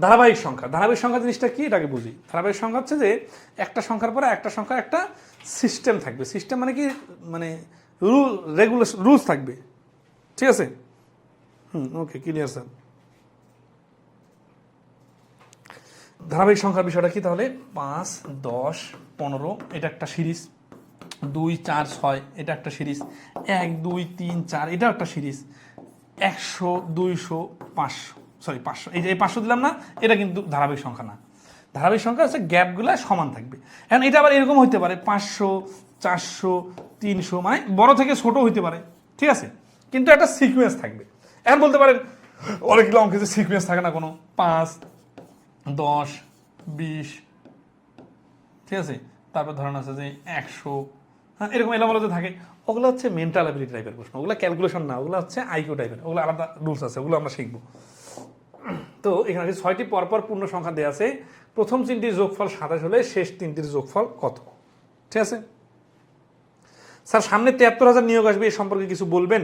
ধারাবাহিক সংখ্যা। ধারাবাহিক সংখ্যা জিনিসটা কি? এটাকে বুঝি। ধারাবাহিক সংখ্যা হচ্ছে যে, একটা সংখ্যার পরে একটা সংখ্যা একটা সিস্টেম থাকবে। সিস্টেম মানে কি? মানে রুল রেগুলেশন রুলস থাকবে। ঠিক আছে? হুম ওকে ক্লিয়ার স্যার ধারাবাহিক সংখ্যার বিষয়টা কি তাহলে? পাঁচ, দশ, পনেরো, এটা একটা সিরিজ। দুই, চার, ছয়, এটা একটা সিরিজ। এক, দুই, তিন, চার এটা একটা সিরিজ। একশো, দুইশো, পাঁচশো। সরি পাঁচশো এই যে এই পাঁচশো দিলাম না, এটা কিন্তু ধারাবাহিক সংখ্যা না। ধারাবাহিক সংখ্যা হচ্ছে গ্যাপগুলো সমান থাকবে। এখন এটা আবার এরকম হইতে পারে, পাঁচশো, চারশো, তিনশো মানে বড় থেকে ছোট হইতে পারে, ঠিক আছে? কিন্তু একটা সিকুয়েন্স থাকবে। এখন বলতে পারেন অনেকগুলো অঙ্কে যে সিকুয়েন্স থাকে না কোনো। পাঁচ, দশ, বিশ, ঠিক আছে? তারপর ধরেন আছে যে একশো হ্যাঁ এরকম এলামালাতে থাকে। ওগুলো হচ্ছে মেন্টাল অ্যাবিলিটি টাইপের প্রশ্ন। ওগুলো ক্যালকুলেশন না, ওগুলো হচ্ছে আইকিউ টাইপের ওগুলো আলাদা রুলস আছে, ওগুলো আমরা শিখব। তো এখানে ছয়টি, পরপর পূর্ণ সংখ্যা দেওয়া আছে। প্রথম তিনটির যোগফল সাতাশ হলে শেষ তিনটির যোগফল কত? ঠিক আছে? স্যার, সামনে তিয়াত্তর হাজার নিয়োগ আসবে এই সম্পর্কে কিছু বলবেন?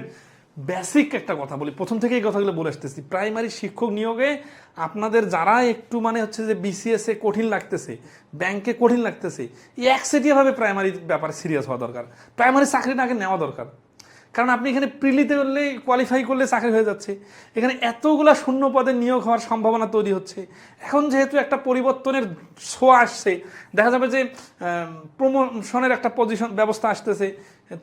বেসিক একটা কথা বলি। প্রথম থেকে এই কথাগুলো বলে আসতেছি। প্রাইমারি শিক্ষক নিয়োগে আপনাদের যারা একটু মানে হচ্ছে যে বিসিএস এ কঠিন লাগতেছে ব্যাংকে কঠিন লাগতেছে, এই একসেটিয়াভাবে প্রাইমারি ব্যাপারে সিরিয়াস হওয়া দরকার। প্রাইমারি চাকরিটা আগে নেওয়া দরকার। কারণ আপনি এখানে প্রিলিতে করলে কোয়ালিফাই করলে চাকরি হয়ে যাচ্ছে। এখানে এতগুলা শূন্য পদে নিয়োগ হওয়ার সম্ভাবনা তৈরি হচ্ছে। এখন যেহেতু একটা পরিবর্তনের শো আসছে, দেখা যাবে যে প্রমোশনের একটা পজিশন ব্যবস্থা আসতেছে,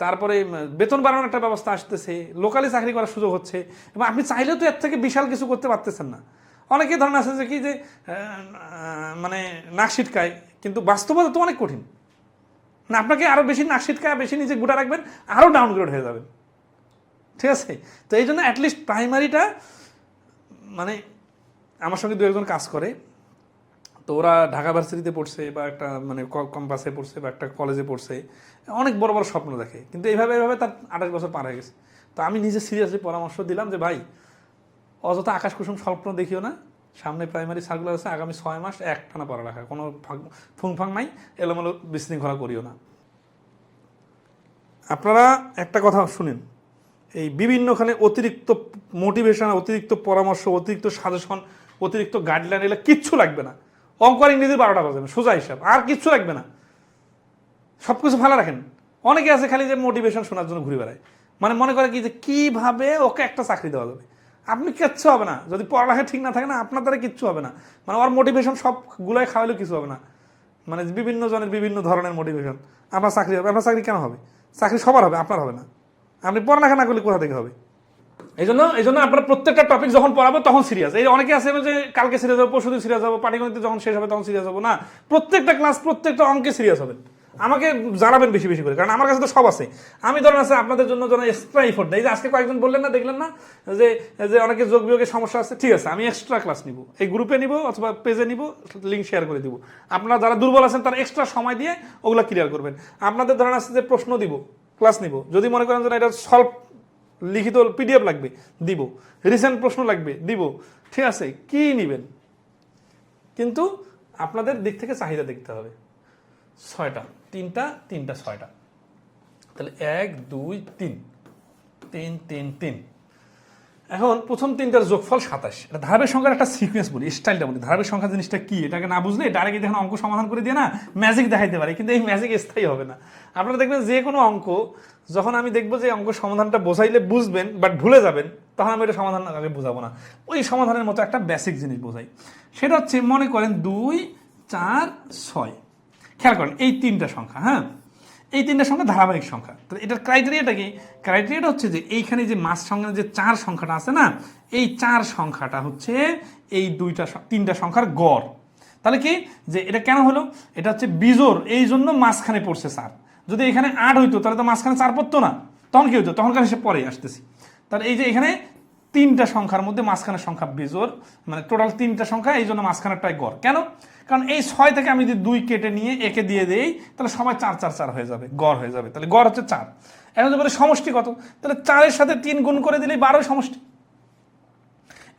তারপরে বেতন বাড়ানোর একটা ব্যবস্থা আসতেছে লোকালি চাকরি করার সুযোগ হচ্ছে, এবং আপনি চাইলেও তো এর থেকে বিশাল কিছু করতে পারতেছেন না। অনেকে ধরেন আছে যে কি যে মানে নাক ছিটকায়, কিন্তু বাস্তবতা তো অনেক কঠিন। না, আপনাকে আরও বেশি নাক ছিটকায়, বেশি নিজে গোটা রাখবেন আরও ডাউনগ্রেড হয়ে যাবেন। ঠিক আছে? তো এই জন্য অ্যাটলিস্ট প্রাইমারিটা মানে আমার সঙ্গে দু একজন কাজ করে। তো ওরা ঢাকা ভার্সিটিতে পড়ছে বা একটা মানে কম্পাসে পড়ছে বা একটা কলেজে পড়ছে। অনেক বড় বড় স্বপ্ন দেখে। কিন্তু এইভাবে এইভাবে তার আঠাশ বছর পার হয়ে গেছে। তো আমি নিজে সিরিয়াসলি পরামর্শ দিলাম যে, ভাই, অযথা আকাশ কুসুম স্বপ্ন দেখিও না। সামনে প্রাইমারি সার্কুলার আছে, আগামী ছয় মাস একটানা পড়ালেখা। কোনো ফাঁক- ফুংফাং নাই, এলোমেলো বিশৃঙ্খলা করিও না। আপনারা একটা কথা শুনেন। এই বিভিন্নখানে অতিরিক্ত মোটিভেশন অতিরিক্ত পরামর্শ, অতিরিক্ত সাজেশন অতিরিক্ত গাইডলাইন এগুলো কিচ্ছু লাগবে না। অঙ্ক আর ইংরেজি বারোটা বাজাবে সোজা হিসাব, আর কিচ্ছু লাগবে না। সব কিছু ভালো রাখেন। অনেকে আছে খালি যে মোটিভেশন শোনার জন্য ঘুরে বেড়ায়। মানে মনে করে কি যে কীভাবে ওকে একটা চাকরি দেওয়া যাবে? আপনি কিচ্ছু হবে না। যদি পড়ালেখা ঠিক না থাকে না, আপনার দ্বারা কিচ্ছু হবে না। মানে ওর মোটিভেশন সবগুলাই খাওয়ালেও কিছু হবে না। মানে বিভিন্ন জনের বিভিন্ন ধরনের মোটিভেশন আপনার চাকরি হবে, আপনার চাকরি কেন হবে? চাকরি সবার হবে, আপনার হবে না। আপনি পড়ালেখা না করলে কোথা থেকে হবে? এই জন্য এই জন্য আপনার প্রত্যেকটা টপিক যখন পড়াবো তখন সিরিয়াস এই অনেকে আছে যে কালকে সিরিয়াস হব পরশু দিন সিরিয়াস হব পাটিগণিতে যখন শেষ হবে তখন সিরিয়াস হব। না, প্রত্যেকটা ক্লাস প্রত্যেকটা অঙ্কে সিরিয়াস হবেন আমাকে জানাবেন বেশি বেশি করে, কারণ আমার কাছে তো সব আছে। আমি ধরেন আছে আপনাদের জন্য যেন এক্সট্রা ইফোর্ট দেয় যে আজকে কয়েকজন বললেন না, দেখলেন না? যে যে অনেকে যোগ বিয়োগের সমস্যা আছে, ঠিক আছে, আমি এক্সট্রা ক্লাস নিব। এই গ্রুপে নিব অথবা পেজে নিব লিঙ্ক শেয়ার করে দিব। আপনারা যারা দুর্বল আছেন, তারা এক্সট্রা সময় দিয়ে ওগুলো ক্লিয়ার করবেন। আপনাদের ধরেন আছে যে প্রশ্ন দিব ক্লাস নিব। যদি মনে করেন যে এটা সলভ লিখিত পিডিএফ লাগবে, দিব। রিসেন্ট প্রশ্ন লাগবে, দিব। ঠিক আছে, কি নিবেন? কিন্তু আপনাদের দিক থেকে চাহিদা দেখতে হবে। ছয়টা, তিনটা তিনটা, ছয়টা। তাহলে এক, দুই, তিন। তিন তিন তিন। এখন প্রথম তিনটার যোগফল সাতাশ। এটা ধারাবাহিক সংখ্যার একটা সিকোয়েন্স বলি স্টাইলটা বলি। ধারাবাহিক সংখ্যা জিনিসটা কি? এটাকে না বুঝলে ডাইরেক্ট দেখেন অঙ্ক সমাধান করে দিয়ে না ম্যাজিক দেখাইতে পারে, কিন্তু এই ম্যাজিক স্থায়ী হবে না। আপনারা দেখবেন যে কোনো অঙ্ক, যখন আমি দেখব যে অঙ্ক সমাধানটা বোঝাইলে বুঝবেন বাট ভুলে যাবেন, তখন আমি এটা সমাধান আগে বোঝাবো না। ওই সমাধানের মতো একটা বেসিক জিনিস বোঝাই। সেটা হচ্ছে মনে করেন দুই, চার, ছয়। খেয়াল করেন, এই তিনটা সংখ্যা হ্যাঁ? এই তিনটা সংখ্যা ধারাবাহিক সংখ্যা। তো এটার ক্রাইটেরিয়াটা কি? ক্রাইটেরিয়াটা হচ্ছে যে এইখানে যে মাস সংখ্যা, যে চার সংখ্যাটা আছে না, এই চার সংখ্যাটা হচ্ছে এই দুইটা তিনটা সংখ্যার গড়। তাহলে কি? যে এটা কেন হলো? এটা হচ্ছে বিজোর এই জন্য মাঝখানে পড়ছে চার। যদি এখানে আট হইতো, তাহলে তো মাঝখানে চার পড়তো না। তখন কি হইতো? তখনকার হিসেবে পরে আসতেছি। তাহলে এই যে এখানে তিনটা সংখ্যার মধ্যে মাঝখানের সংখ্যা বেজোর। মানে টোটাল তিনটা সংখ্যা, এই জন্য মাঝখানেরটাই গড়। কেন? কারণ এই ছয় থেকে আমি যদি দুই কেটে নিয়ে একে দিয়ে দেই, তাহলে সময় চার চার চার হয়ে যাবে, গড় হয়ে যাবে। তাহলে গড় হচ্ছে চার। এখন যদি বলি সমষ্টি কত? তাহলে চারের সাথে তিন গুণ করে দিলেই বারো সমষ্টি।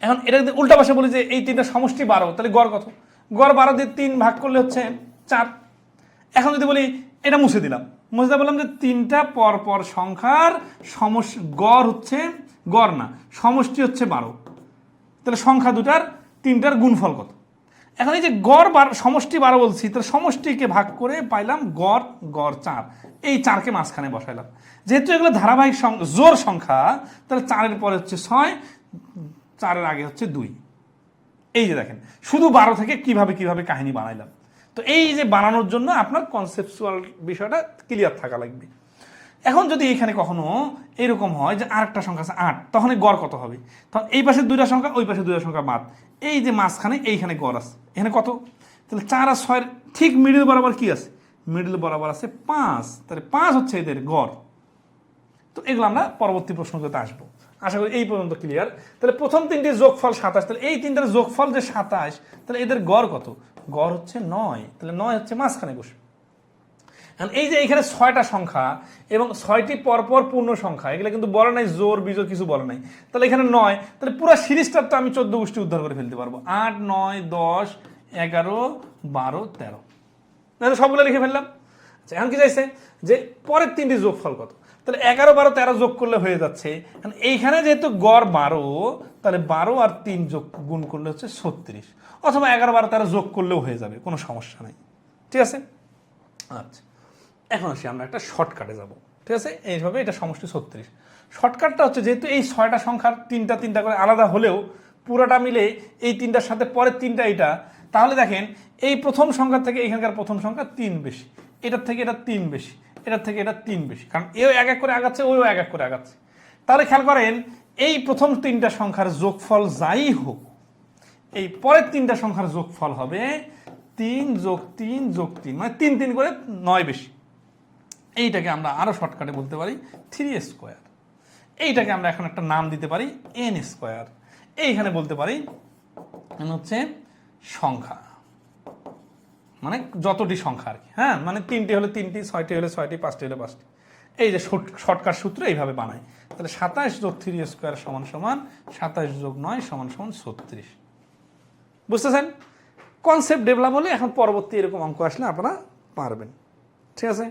এখন এটা যদি উল্টা পাশে বলি যে এই তিনটা সমষ্টি বারো, তাহলে গড় কত? গড় বারো দিয়ে তিন ভাগ করলে হচ্ছে চার। এখন যদি বলি, এটা মুছে দিলাম। মুছে বললাম যে তিনটা পরপর সংখ্যার সমস, গড় হচ্ছে গড় না, সমষ্টি হচ্ছে বারো। তাহলে সংখ্যা দুটার, তিনটার গুণফল কত? এখন এই যে গড় বার, সমষ্টি বারো বলছি, তাহলে সমষ্টিকে ভাগ করে পাইলাম গড় গড় চার। এই চারকে মাঝখানে বসাইলাম। যেহেতু এগুলো ধারাবাহিক জোর সংখ্যা, তাহলে চারের পরে হচ্ছে ছয়, চারের আগে হচ্ছে দুই। এই যে দেখেন, শুধু বারো থেকে কীভাবে কীভাবে কাহিনী বানাইলাম। তো এই যে বানানোর জন্য আপনার কনসেপচুয়াল বিষয়টা ক্লিয়ার থাকা লাগবে। এখন যদি এখানে কখনো এরকম হয় যে আরেকটা সংখ্যা আছে আট, তখন গড় কত হবে? তখন এই পাশে দুইটা সংখ্যা, ওই পাশে দুইটা সংখ্যা বাদ। এই যে মাঝখানে, এইখানে গড় আছে। এখানে কত? তাহলে চার আর ছয়ের ঠিক মিডিল বরাবর কি আছে? মিডিল বরাবর আছে পাঁচ। তাহলে পাঁচ হচ্ছে এদের গড়। তো এগুলো আমরা পরবর্তী প্রশ্নগুলোতে আসব। আশা করি এই পর্যন্ত ক্লিয়ার তাহলে প্রথম তিনটি যোগফল সাতাশ। তাহলে এই তিনটার যোগফল যে সাতাশ, তাহলে এদের গড় কত? গড় হচ্ছে নয়। তাহলে নয় হচ্ছে মাঝখানে বসে। এখন এই যে এখানে ছয়টা সংখ্যা এবং ছয়টি পরপর পূর্ণ সংখ্যা, এগুলো কিন্তু বলে নাই জোর, বিজোর, কিছু বলে নাই। তাহলে এখানে নয়, তাহলে পুরো সিরিজটার তো আমি চোদ্দ গোষ্ঠী উদ্ধার করে ফেলতে পারব। আট, নয়, দশ, এগারো, বারো, তেরো। তাহলে সবগুলো লিখে ফেললাম। আচ্ছা এখন কি চাইছে? যে পরের তিনটি যোগফল কত? তাহলে এগারো, বারো, তেরো যোগ করলে হয়ে যাচ্ছে এইখানে যেহেতু গড় বারো, তাহলে বারো আর তিন যোগ গুণ করলে হচ্ছে ছত্রিশ। অথবা এগারো, বারো, তেরো যোগ করলেও হয়ে যাবে, কোনো সমস্যা নেই। ঠিক আছে? আচ্ছা। এখন আসি আমরা একটা শর্টকাটে যাব। ঠিক আছে? এইভাবে এটা সমষ্টি ছত্রিশ। শর্টকাটটা হচ্ছে যেহেতু এই ছয়টা সংখ্যার তিনটা তিনটা করে আলাদা হলেও পুরোটা মিলে এই তিনটার সাথে পরের তিনটা এটা, তাহলে দেখেন এই প্রথম সংখ্যা থেকে এখানকার প্রথম সংখ্যা তিন বেশি। এটার থেকে এটা তিন বেশি। এটার থেকে এটা তিন বেশি। কারণ এও এক এক করে আগাচ্ছে ওও এক এক করে আগাচ্ছে। তাহলে খেয়াল করেন, এই প্রথম তিনটা সংখ্যার যোগফল যাই হোক, এই পরের তিনটা সংখ্যার যোগফল হবে তিন যোগ তিন যোগ তিন মানে তিন তিন করে নয় বেশি। এইটাকে আমরা আরও শর্টকাটে বলতে পারি থ্রি স্কোয়ার এইটাকে আমরা এখন একটা নাম দিতে পারি এন স্কোয়ার এইখানে বলতে পারি হচ্ছে সংখ্যা। মানে যতটি সংখ্যা আর কি হ্যাঁ? মানে তিনটি হলে তিনটি, ছয়টি হলে ছয়টি, পাঁচটি হলে পাঁচটি। এই যে শর্টকাট সূত্র এইভাবে বানাই। তাহলে সাতাশ যোগ থ্রি স্কোয়ার সমান সমান সাতাশ যোগ নয় সমান সমান ছত্রিশ। বুঝতেছেন? কনসেপ্ট ডেভেলপ হলে এখন পরবর্তী এরকম অঙ্ক আসলে আপনারা পারবেন। ঠিক আছে?